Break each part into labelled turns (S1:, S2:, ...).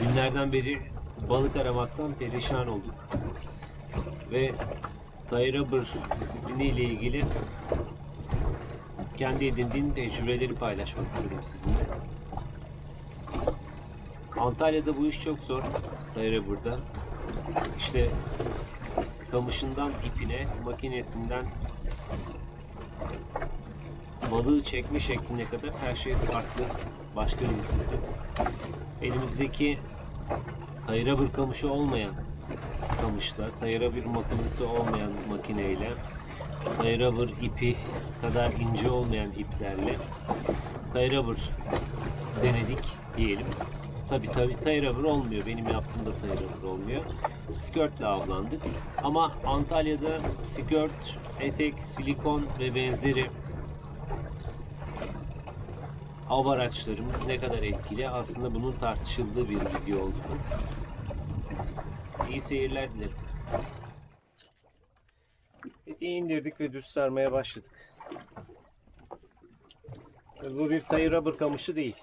S1: Günlerden beri balık aramaktan perişan olduk. Ve Rubber disiplini ile ilgili kendi edindiğim tecrübeleri paylaşmak istedim sizinle. Antalya'da bu iş çok zor. Thai Rubber'da. İşte kamışından ipine, makinesinden balığı çekme şekline kadar her şey farklı. Başka bir disiplin. Elimizdeki Tayra bir kamışı olmayan kamışla, tayra bir makinesi olmayan makineyle, tayra bir ipi kadar ince olmayan iplerle tayra bir denedik diyelim. Tabi tabi tayra bir olmuyor. Benim yaptığımda tayra bir olmuyor. Skörtle avlandık. Ama Antalya'da skört, etek, silikon ve benzeri av araçlarımız ne kadar etkili aslında bunun tartışıldığı bir video oldu. İyi seyirler dilerim. Etiği indirdik ve düz sarmaya başladık. Bu bir tayı rubber kamışı değil.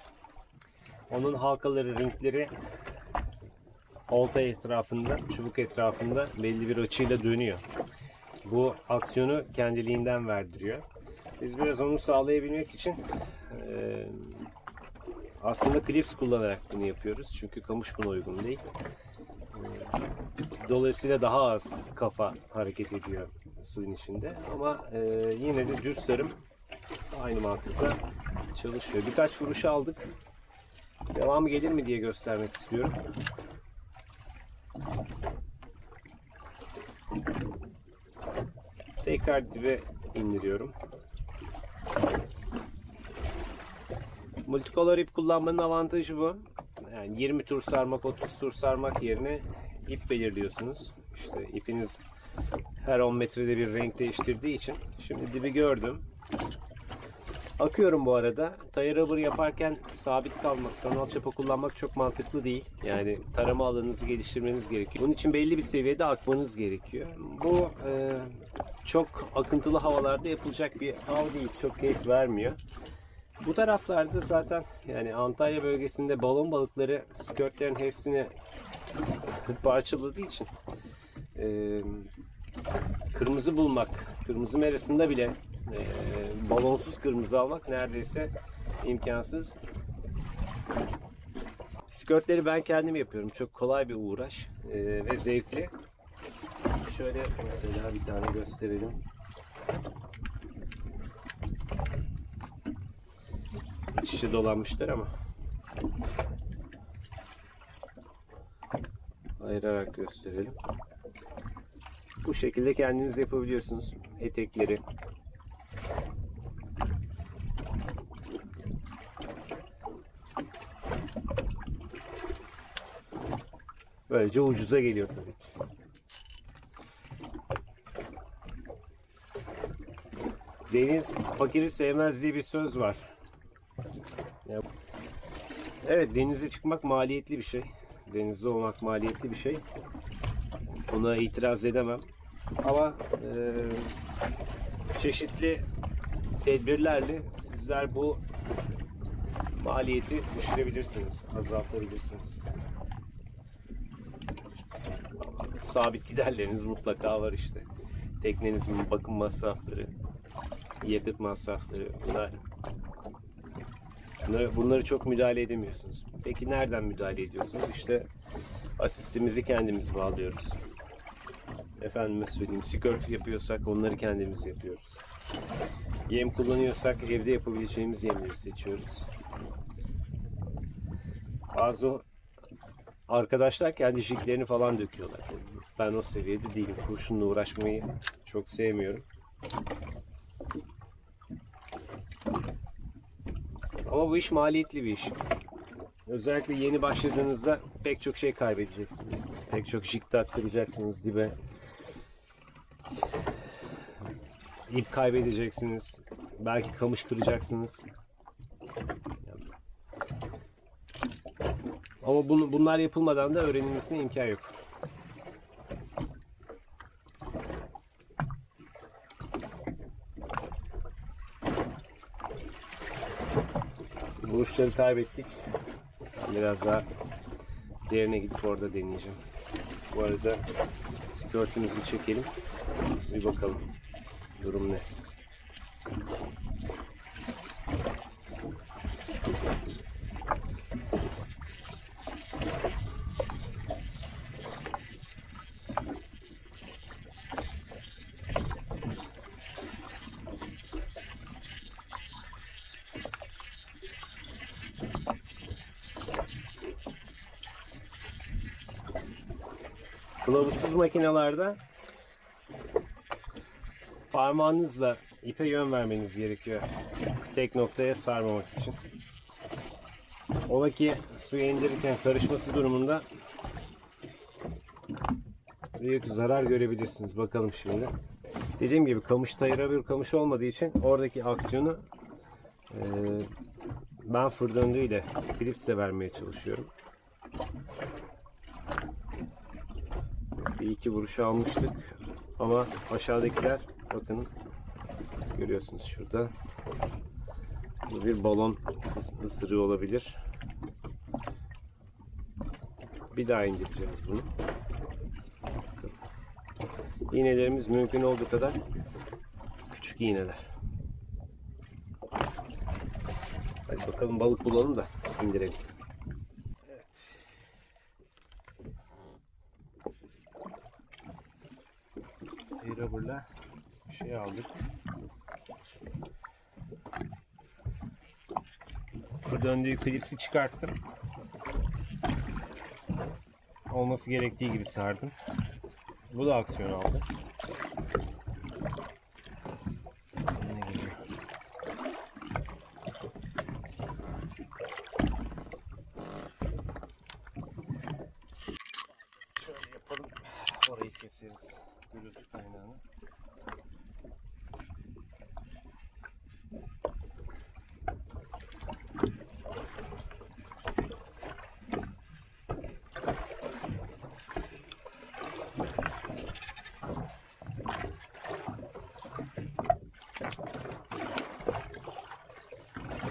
S1: Onun halkaları, ringleri olta etrafında, çubuk etrafında belli bir açıyla dönüyor. Bu aksiyonu kendiliğinden verdiriyor. Biz biraz onu sağlayabilmek için eee, aslında klips kullanarak bunu yapıyoruz. Çünkü kamış buna uygun değil. Eee, Dolayısıyla daha az kafa hareket ediyor suyun içinde. Ama eee, yine de düz sarım aynı mantıkla çalışıyor. Birkaç vuruş aldık. Devamı gelir mi diye göstermek istiyorum. Tekrar dibe indiriyorum. Multicolor ip kullanmanın avantajı bu. Yani 20 tur sarmak, 30 tur sarmak yerine ip belirliyorsunuz. İşte ipiniz her 10 metrede bir renk değiştirdiği için. Şimdi dibi gördüm. Akıyorum bu arada. Tire rubber yaparken sabit kalmak, sanal çapa kullanmak çok mantıklı değil. Yani tarama alanınızı geliştirmeniz gerekiyor. Bunun için belli bir seviyede akmanız gerekiyor. Bu e, çok akıntılı havalarda yapılacak bir av değil. Çok keyif vermiyor. Bu taraflarda zaten yani Antalya bölgesinde balon balıkları skörtlerin hepsini parçaladığı için e, kırmızı bulmak, kırmızı merasında bile e, balonsuz kırmızı almak neredeyse imkansız. Skörtleri ben kendim yapıyorum. Çok kolay bir uğraş e, ve zevkli. Şöyle mesela bir tane gösterelim. İçi dolanmışlar ama ayırarak gösterelim. Bu şekilde kendiniz yapabiliyorsunuz etekleri. Böylece ucuza geliyor tabii ki. Deniz fakiri sevmez diye bir söz var. Evet denize çıkmak maliyetli bir şey. Denizde olmak maliyetli bir şey. Buna itiraz edemem. Ama e, çeşitli tedbirlerle sizler bu maliyeti düşürebilirsiniz, azaltabilirsiniz. Sabit giderleriniz mutlaka var işte. Teknenizin bakım masrafları, yakıt masrafları bunlar Bunları, bunları çok müdahale edemiyorsunuz. Peki nereden müdahale ediyorsunuz? İşte asistimizi kendimiz bağlıyoruz. Efendime söyleyeyim, skört yapıyorsak onları kendimiz yapıyoruz. Yem kullanıyorsak evde yapabileceğimiz yemleri seçiyoruz. Bazı arkadaşlar kendi jiglerini falan döküyorlar. Ben o seviyede değilim. Kurşunla uğraşmayı çok sevmiyorum. Ama bu iş maliyetli bir iş. Özellikle yeni başladığınızda pek çok şey kaybedeceksiniz. Pek çok jig taktıracaksınız dibe. İp kaybedeceksiniz. Belki kamış kıracaksınız. Ama bunu, bunlar yapılmadan da öğrenilmesine imkan yok. Vuruşları kaybettik. Biraz daha Diğerine gidip orada deneyeceğim. Bu arada skörtümüzü çekelim. Bir bakalım. Durum ne? Kılavuzsuz makinelerde parmağınızla ipe yön vermeniz gerekiyor. Tek noktaya sarmamak için. Ola ki suya indirirken karışması durumunda büyük zarar görebilirsiniz. Bakalım şimdi. Dediğim gibi kamış tayıra bir kamış olmadığı için oradaki aksiyonu eee ben fır döndüğüyle klipsle vermeye çalışıyorum. Bir iki vuruş almıştık. Ama aşağıdakiler bakın görüyorsunuz şurada. Bu bir balon ıs- ısırığı olabilir. Bir daha indireceğiz bunu. İğnelerimiz mümkün olduğu kadar küçük iğneler. Hadi bakalım balık bulalım da indirelim. Evet. Bir rubberla şey aldık. Bu döndüğü klipsi çıkarttım. Olması gerektiği gibi sardım. Bu da aksiyon aldı. Şöyle yapalım. Orayı keseriz. Gürültü kaynağını.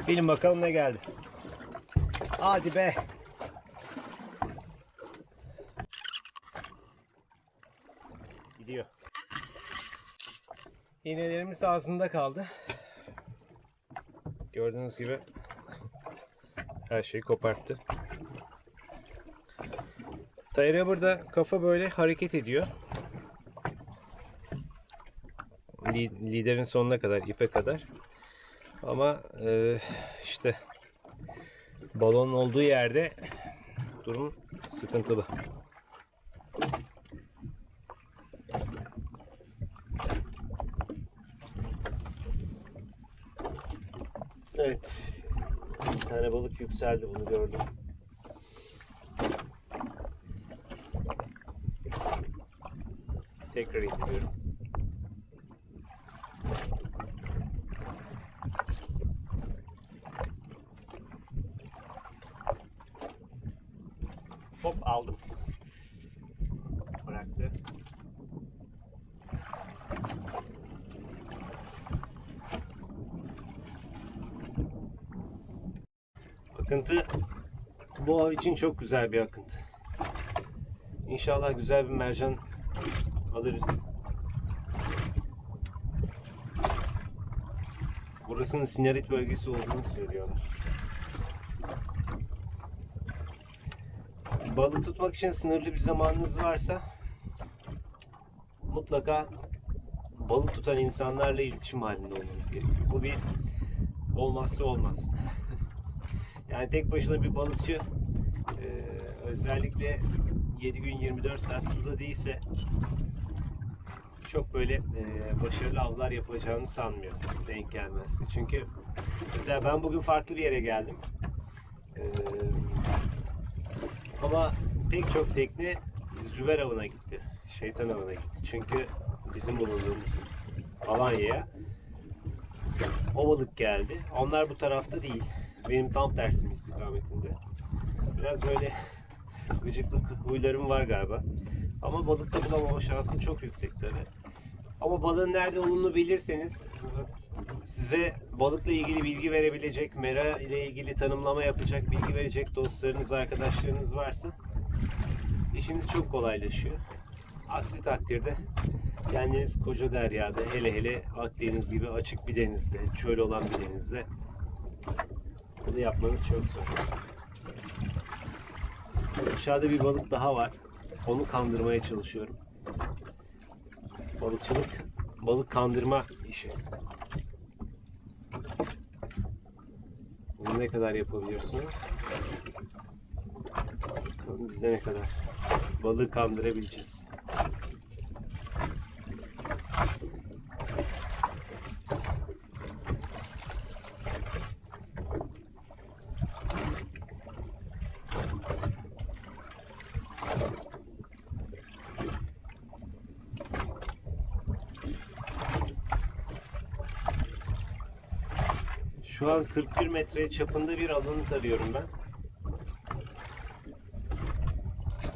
S1: Bilin bakalım ne geldi. Hadi be. Gidiyor. İğnelerimiz ağzında kaldı. Gördüğünüz gibi her şeyi koparttı. Tayra burada kafa böyle hareket ediyor. Li- Liderin sonuna kadar, ipe kadar. Ama e, işte balon olduğu yerde durum sıkıntılı. Evet. Bir tane balık yükseldi bunu gördüm. Tekrar indiriyorum. Hop aldım. Bıraktı. Akıntı bu av için çok güzel bir akıntı. İnşallah güzel bir mercan alırız. Burasının sinarit bölgesi olduğunu söylüyorlar. Balık tutmak için sınırlı bir zamanınız varsa mutlaka balık tutan insanlarla iletişim halinde olmanız gerekiyor. Bu bir olmazsa olmaz. Yani tek başına bir balıkçı e, özellikle 7 gün 24 saat suda değilse çok böyle e, başarılı avlar yapacağını sanmıyorum. Denk gelmezse. Çünkü mesela ben bugün farklı bir yere geldim. E, ama pek çok tekne züver avına gitti. Şeytan avına gitti. Çünkü bizim bulunduğumuz Alanya'ya o balık geldi. Onlar bu tarafta değil. Benim tam tersim istikametinde. Biraz böyle gıcıklık huylarım var galiba. Ama balıkta bulamama şansım çok yüksek tabi. Ama balığın nerede olduğunu bilirseniz size balıkla ilgili bilgi verebilecek, mera ile ilgili tanımlama yapacak, bilgi verecek dostlarınız, arkadaşlarınız varsa işiniz çok kolaylaşıyor. Aksi takdirde kendiniz koca deryada hele hele Akdeniz gibi açık bir denizde, çöl olan bir denizde bunu yapmanız çok zor. Aşağıda bir balık daha var. Onu kandırmaya çalışıyorum. Balıkçılık, balık kandırma işi. Bunu ne kadar yapabiliyorsunuz? Bakalım Bizde ne kadar balığı kandırabileceğiz. Şu an 41 metre çapında bir alanı tarıyorum ben.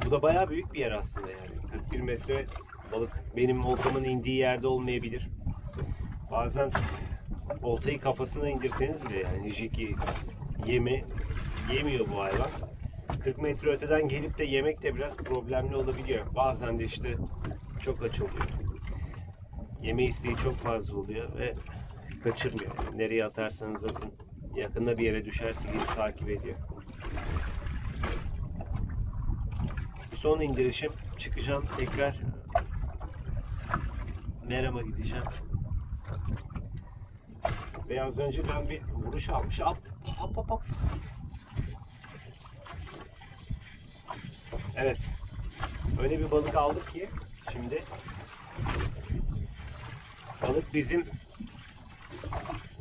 S1: Bu da bayağı büyük bir yer aslında yani. 41 metre balık benim oltamın indiği yerde olmayabilir. Bazen oltayı kafasına indirseniz bile yani jiki yemi yemiyor bu hayvan. 40 metre öteden gelip de yemek de biraz problemli olabiliyor. Bazen de işte çok aç oluyor. Yeme isteği çok fazla oluyor ve kaçırmıyor. Yani nereye atarsanız atın. Yakında bir yere düşerse gelip takip ediyor. Bu son indirişim. Çıkacağım tekrar. Merama gideceğim. Ve az önce ben bir vuruş almış. Hop hop hop hop. Evet. Öyle bir balık aldık ki şimdi balık bizim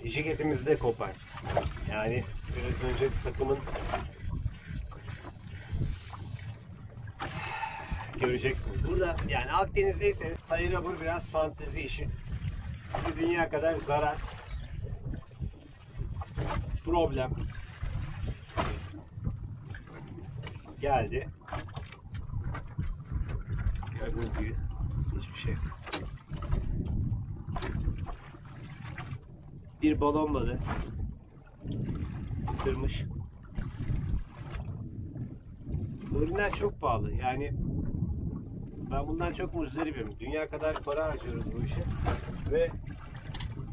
S1: jiketimizi de koparttı. Yani biraz önce takımın göreceksiniz. Burada yani Akdeniz'deyseniz Tayyip Rubber biraz fantezi işi. Size dünya kadar zarar. Problem. Geldi. Gördüğünüz gibi hiçbir şey yok. Bir balon balığı ısırmış. Bu ürünler çok pahalı. Yani ben bundan çok muzdaribim. Dünya kadar para harcıyoruz bu işe. Ve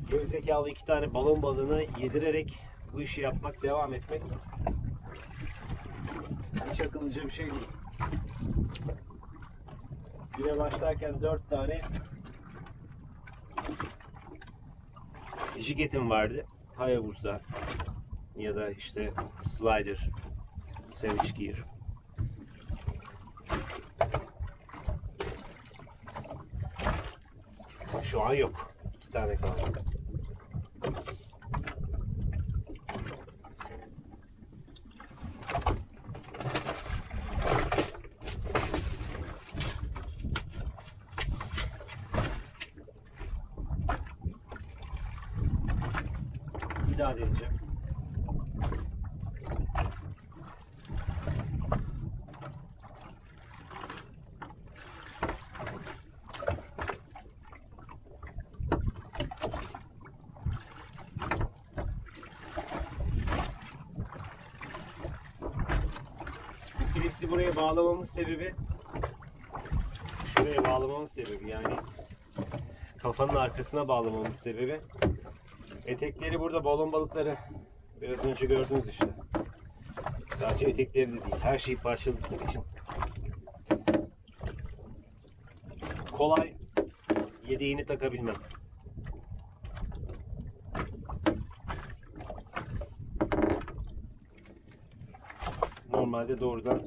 S1: gerizekalı iki tane balon balığını yedirerek bu işi yapmak, devam etmek hiç akıllıca bir şey değil. Güne başlarken dört tane Jigetim vardı. Hayabusa ya da işte Slider, Savage Gear. Şu an yok. İki tane kaldı. Bir daha deneyeceğim. Bu klipsi buraya bağlamamın sebebi şuraya bağlamamın sebebi yani kafanın arkasına bağlamamın sebebi Etekleri burada balon balıkları biraz önce gördüğünüz işte. Sadece etekleri de değil, her şeyi parçaladıkları için. Kolay yedeğini takabilmem. Normalde doğrudan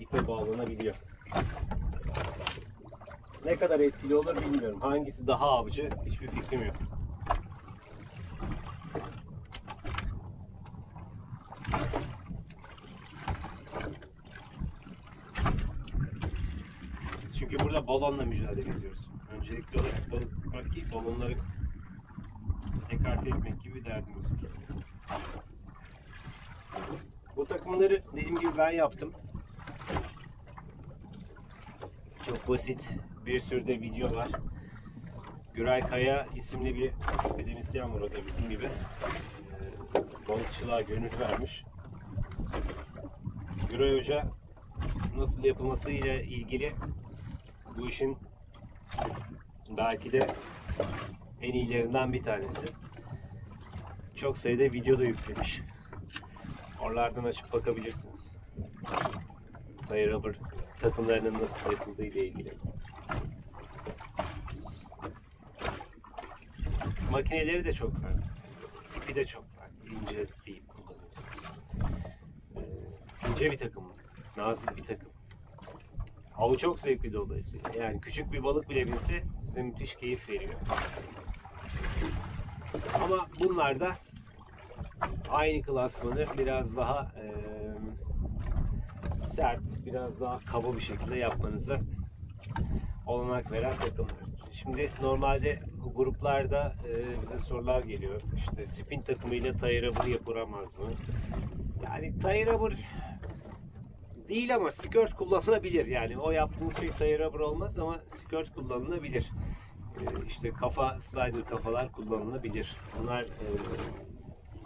S1: ipe bağlanabiliyor. Ne kadar etkili olur bilmiyorum. Hangisi daha avcı hiçbir fikrim yok. Çünkü burada balonla mücadele ediyoruz. Öncelikli olarak balık tutmak değil, balonları ekarte etmek gibi derdimiz var. Bu takımları dediğim gibi ben yaptım. Çok basit. Bir sürü de video var. Güray Kaya isimli bir akademisyen var o da bizim gibi. Ee, balıkçılığa gönül vermiş. Güray Hoca nasıl yapılması ile ilgili bu işin belki de en iyilerinden bir tanesi. Çok sayıda video da yüklemiş. Oralardan açıp bakabilirsiniz. Fire rubber takımlarının nasıl yapıldığı ile ilgili. Makineleri de çok farklı. İpi de çok farklı. İnce bir ip kullanıyorsunuz. Ee, ince bir takım. Nazik bir takım. Avı çok zevkli dolayısıyla. Yani küçük bir balık bile bilse size müthiş keyif veriyor. Ama bunlar da aynı klasmanı biraz daha eee, sert, biraz daha kaba bir şekilde yapmanıza olanak veren takımlardır. Şimdi normalde gruplarda eee, bize sorular geliyor. İşte spin takımıyla tie rubber yapılamaz mı? Yani tie rubber değil ama skirt kullanılabilir. Yani o yaptığınız şey tie rubber olmaz ama skirt kullanılabilir. Ee, işte kafa slider kafalar kullanılabilir. Bunlar e,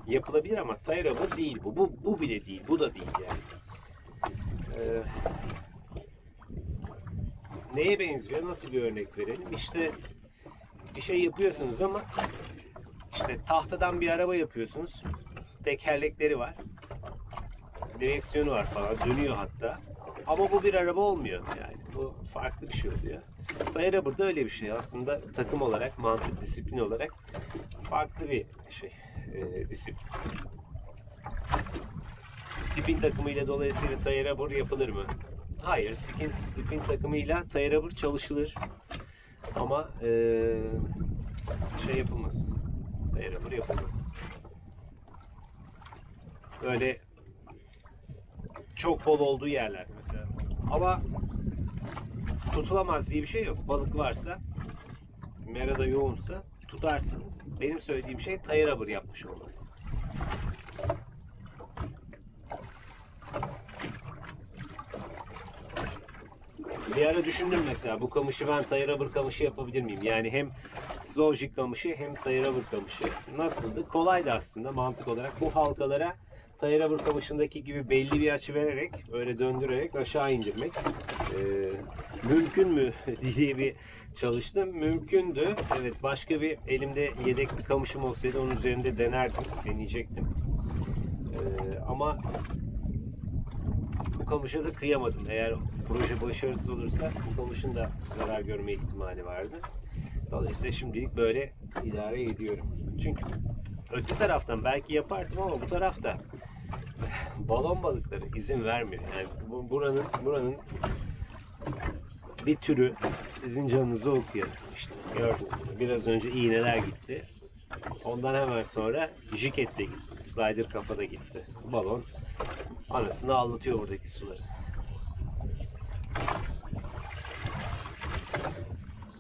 S1: yapılabilir ama rubber değil bu. Bu bu bile değil. Bu da değil yani. Ee, neye benziyor? Nasıl bir örnek verelim? İşte bir şey yapıyorsunuz ama işte tahtadan bir araba yapıyorsunuz. Tekerlekleri var direksiyonu var falan dönüyor hatta. Ama bu bir araba olmuyor yani. Bu farklı bir şey oluyor. Daire burada öyle bir şey. Aslında takım olarak, mantık, disiplin olarak farklı bir şey. E, disiplin. Spin takımıyla dolayısıyla rubber yapılır mı? Hayır, spin, spin takımıyla rubber çalışılır. Ama e, şey yapılmaz. Rubber yapılmaz. Böyle çok bol olduğu yerler mesela. Ama tutulamaz diye bir şey yok. Balık varsa, merada yoğunsa tutarsınız. Benim söylediğim şey tie rubber yapmış olmalısınız. Bir ara düşündüm mesela bu kamışı ben tie rubber kamışı yapabilir miyim? Yani hem zoology kamışı hem tie rubber kamışı. Nasıldı? Kolaydı aslında mantık olarak. Bu halkalara tie rubber kamışındaki gibi belli bir açı vererek, öyle döndürerek aşağı indirmek. Ee, mümkün mü diye bir çalıştım. Mümkündü. Evet başka bir elimde yedek bir kamışım olsaydı onun üzerinde denerdim, deneyecektim. Ee, ama bu kamışa da kıyamadım. Eğer proje başarısız olursa bu kamışın da zarar görme ihtimali vardı. Dolayısıyla şimdilik böyle idare ediyorum. Çünkü öte taraftan belki yapardım ama bu tarafta balon balıkları izin vermiyor. Yani bu- buranın buranın bir türü sizin canınızı okuyor. İşte gördünüz mü? Biraz önce iğneler gitti. Ondan hemen sonra jiket de gitti. Slider kafa da gitti. Balon anasını ağlatıyor buradaki suları.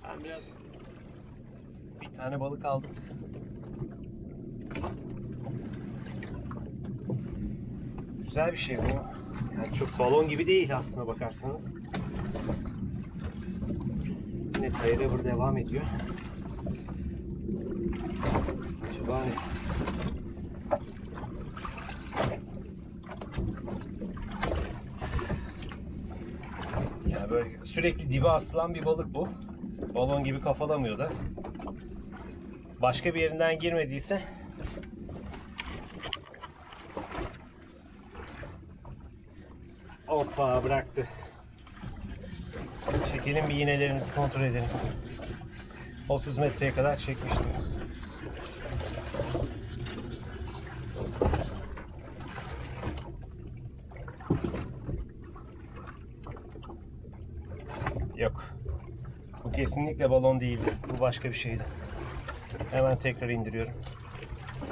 S1: Ben biraz bir tane balık aldık. Güzel bir şey bu. Yani çok balon gibi değil aslına bakarsanız. Yine tie rubber devam ediyor. Acaba ne? Ya böyle sürekli dibe asılan bir balık bu. Balon gibi kafalamıyor da. Başka bir yerinden girmediyse Hoppa bıraktı. Çekelim bir iğnelerimizi kontrol edelim. 30 metreye kadar çekmiştim. Yok. Bu kesinlikle balon değildi. Bu başka bir şeydi. Hemen tekrar indiriyorum.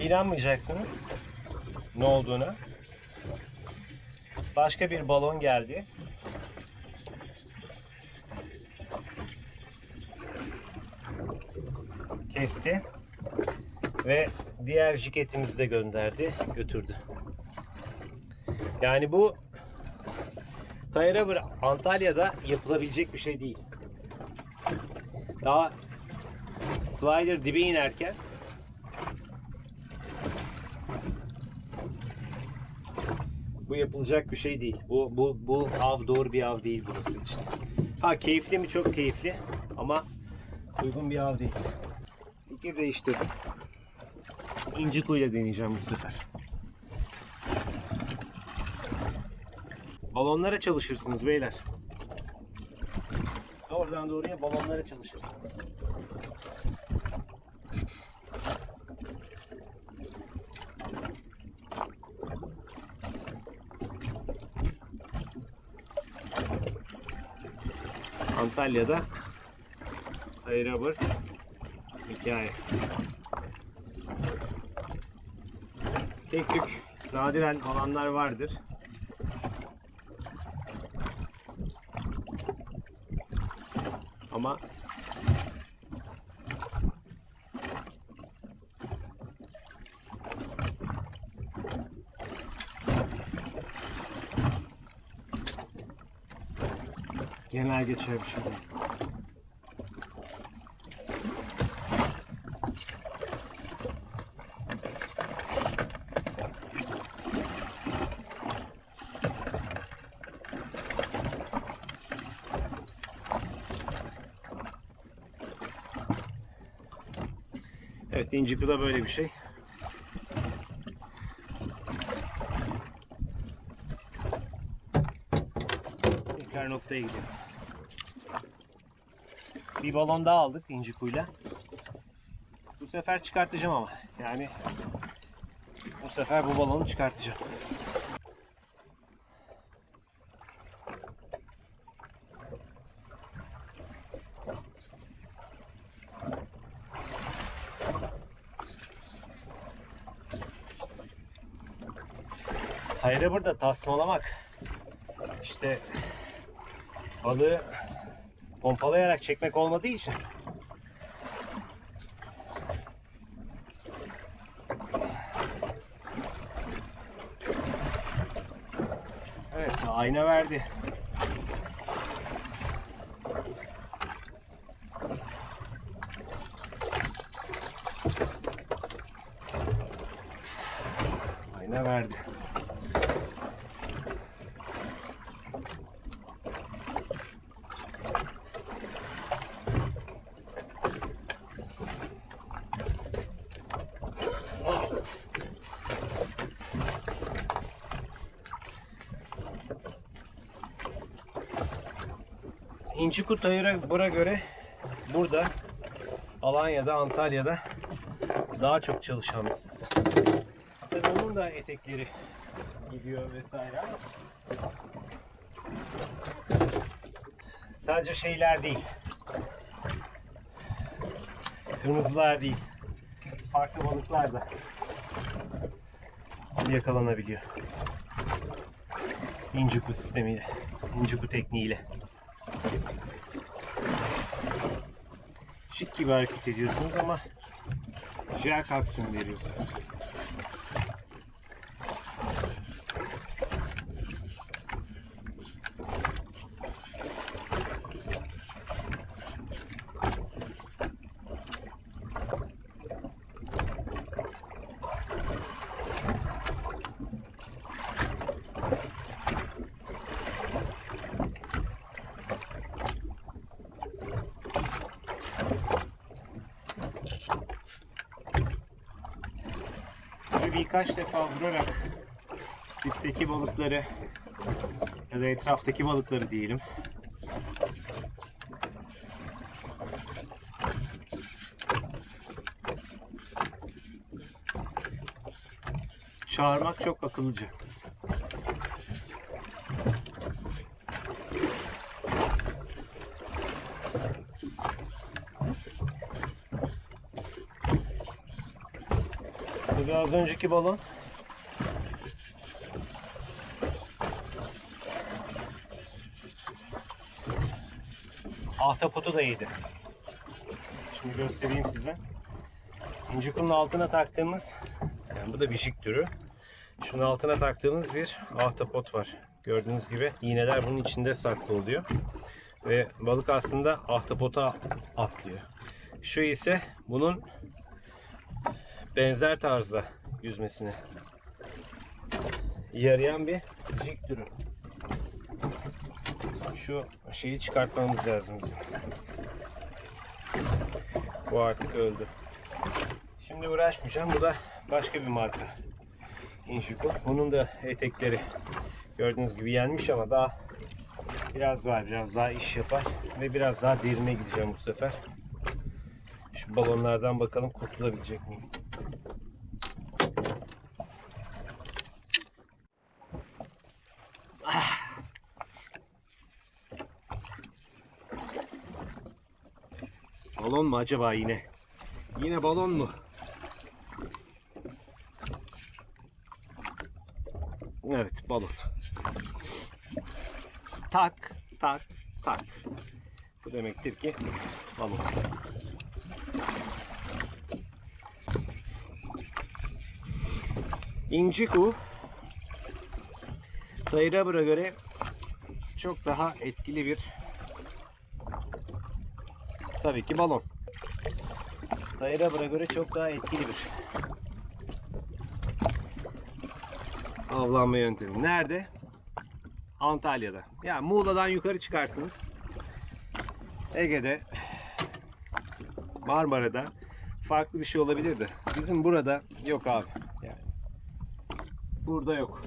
S1: İnanmayacaksınız ne olduğuna. Başka bir balon geldi. Kesti ve diğer jiketimizi de gönderdi, götürdü. Yani bu Tayra Antalya'da yapılabilecek bir şey değil. Daha slider dibe inerken bu yapılacak bir şey değil. Bu bu bu av doğru bir av değil burası işte. Ha keyifli mi? Çok keyifli ama uygun bir av değil. Fikir değiştirdim. İnci kuyla deneyeceğim bu sefer. Balonlara çalışırsınız beyler. Oradan doğruya balonlara çalışırsınız. Antalya'da Ayrabır hikaye. Tek tük nadiren alanlar vardır. Ama genel geçer bir şey değil. Evet İnciku'da da böyle bir şey. Tekrar noktaya gidiyor. Bir balon daha aldık İnciku'yla. Bu sefer çıkartacağım ama. Yani bu sefer bu balonu çıkartacağım. Hayır burada tasmalamak. İşte balığı pompalayarak çekmek olmadığı için Evet ayna verdi. Ayna verdi. İncikut Ayır'a göre burada Alanya'da, Antalya'da daha çok çalışan bir sistem. Tabii onun da etekleri gidiyor vesaire sadece şeyler değil. Kırmızılar değil. Farklı balıklar da yakalanabiliyor. İnciku sistemiyle, İnciku tekniğiyle. Gibi hareket ediyorsunuz ama jerk aksiyon veriyorsunuz. Böyle birkaç defa vurarak dipteki balıkları ya da etraftaki balıkları diyelim çağırmak çok akıllıca. Tabii Az önceki balon Ahtapotu da yedi. Şimdi göstereyim size. İncikunun altına taktığımız, yani bu da bişik türü. Şunun altına taktığımız bir ahtapot var. Gördüğünüz gibi iğneler bunun içinde saklı oluyor. Ve balık aslında ahtapota atlıyor. Şu ise bunun benzer tarzda yüzmesine yarayan bir jig türü. Şu şeyi çıkartmamız lazım bizim. Bu artık öldü. Şimdi uğraşmayacağım. Bu da başka bir marka. Injiko. Bunun da etekleri gördüğünüz gibi yenmiş ama daha biraz var. Biraz daha iş yapar. Ve biraz daha derine gideceğim bu sefer. Şu balonlardan bakalım kurtulabilecek miyim? Acaba yine? Yine balon mu? Evet balon. Tak tak tak. Bu demektir ki balon. İnciku Tayrabır'a göre çok daha etkili bir tabii ki balon. Tayrabır'a göre çok daha etkili bir avlanma yöntemi. Nerede? Antalya'da. Yani Muğla'dan yukarı çıkarsınız. Ege'de, Marmara'da farklı bir şey olabilirdi. Bizim burada yok abi. Yani burada yok.